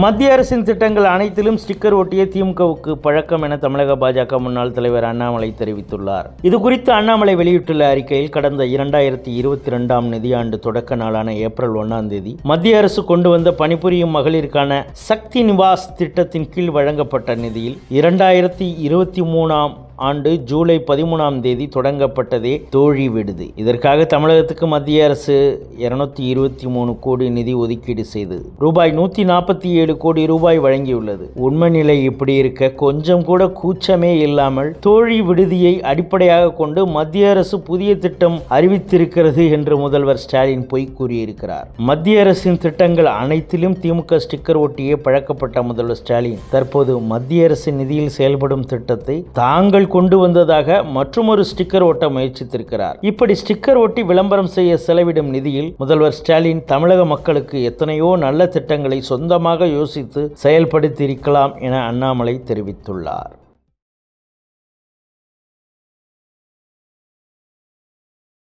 மத்திய அரசின் திட்டங்கள் அனைத்திலும் ஸ்டிக்கர் ஒட்டிய திமுகவுக்கு பழக்கம் என தமிழக பாஜக முன்னாள் தலைவர் அண்ணாமலை தெரிவித்துள்ளார். இது குறித்து அண்ணாமலை வெளியிட்டுள்ள அறிக்கையில் கடந்த இரண்டாயிரத்தி இருபத்தி ரெண்டாம் நிதியாண்டு தொடக்க நாளான ஏப்ரல் ஒன்றாம் தேதி மத்திய அரசு கொண்டு வந்த பணிபுரியும் மகளிருக்கான சக்தி நிவாஸ் திட்டத்தின் கீழ் வழங்கப்பட்ட நிதியில் இரண்டாயிரத்தி இருபத்தி மூணாம் ஆண்டு ஜூலை பதிமூணாம் தேதி தொடங்கப்பட்டதே தோழி விடுதி. இதற்காக தமிழகத்துக்கு மத்திய அரசு இருநூத்தி இருபத்தி மூணு கோடி நிதி ஒதுக்கீடு செய்தது ரூபாய் நூற்றி நாற்பத்தி ஏழு கோடி ரூபாய் வழங்கியுள்ளது. உண்மை நிலை இப்படி இருக்க கொஞ்சம் கூட கூச்சமே இல்லாமல் தோழி விடுதியை அடிப்படையாக கொண்டு மத்திய அரசு புதிய திட்டம் அறிவித்திருக்கிறது என்று முதல்வர் ஸ்டாலின் பொய் கூறியிருக்கிறார். மத்திய அரசின் திட்டங்கள் அனைத்திலும் திமுக ஸ்டிக்கர் ஒட்டியே பழக்கப்பட்ட முதல்வர் ஸ்டாலின் தற்போது மத்திய அரசு நிதியில் செயல்படும் திட்டத்தை தாங்கள் கொண்டு வந்ததாக மற்றொரு ஸ்டிக்கர் ஒட்ட முயற்சித்திருக்கிறார். இப்படி ஸ்டிக்கர் ஒட்டி விளம்பரம் செய்ய செலவிடும் நிதியில் முதல்வர் ஸ்டாலின் தமிழக மக்களுக்கு எத்தனையோ நல்ல திட்டங்களை சொந்தமாக யோசித்து செயல்படுத்தியிருக்கலாம் என அண்ணாமலை தெரிவித்துள்ளார்.